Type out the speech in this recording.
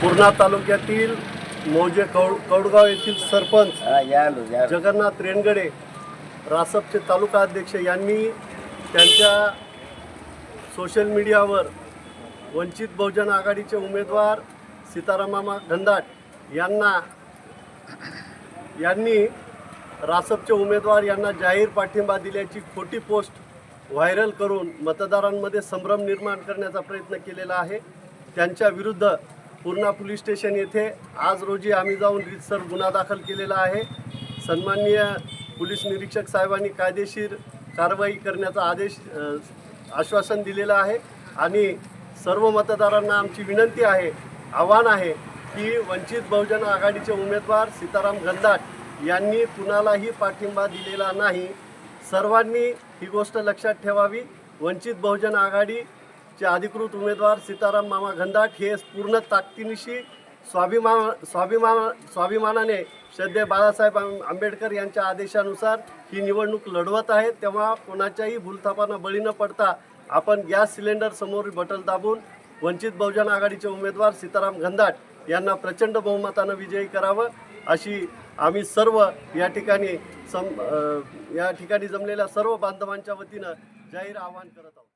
पूर्णा तालुक्यातील मौजे कौड कौडगाव येथील सरपंच जगन्नाथ रेनगडे रासपचे तालुका अध्यक्ष यांनी त्यांच्या सोशल मीडियावर वंचित बहुजन आघाडीचे उमेदवार सीतारामामा गंधाट यांना यांनी रासपचे उमेदवार यांना जाहीर पाठिंबा दिल्याची खोटी पोस्ट व्हायरल करून मतदारांमध्ये संभ्रम निर्माण करण्याचा प्रयत्न केलेला आहे. त्यांच्या विरुद्ध पूर्णा पोलीस स्टेशन येथे आज रोजी आम्ही जाऊन रीतसर गुन्हा दाखल केलेला आहे. सन्माननीय पोलीस निरीक्षक साहेबांनी कायदेशीर कारवाई करण्याचा आदेश आश्वासन दिलेलं आहे. आणि सर्व मतदारांना आमची विनंती आहे आव्हान आहे की वंचित बहुजन आघाडीचे उमेदवार सीताराम गंधाट यांनी कुणालाही पाठिंबा दिलेला नाही. सर्वांनी ही गोष्ट लक्षात ठेवावी. वंचित बहुजन आघाडी चे अधिकृत उमेदवार सीताराम मामा घनदाट हे पूर्ण ताकदीनिशी स्वाभिमान स्वाभिमान स्वाभिमानाने श्रद्धे बाळासाहेब आंबेडकर यांच्या आदेशानुसार ही निवडणूक लढवत आहे तेव्हा कोणाच्याही भूलथापांना बळी न पडता आपण गॅस सिलेंडर समोर बटन दाबून वंचित बहुजन आघाडीचे उमेदवार सीताराम घनदाट यांना प्रचंड बहुमतानं विजयी करावं अशी आम्ही सर्व या ठिकाणी सम या ठिकाणी जमलेल्या सर्व बांधवांच्या वतीनं जाहीर आवाहन करत आहोत.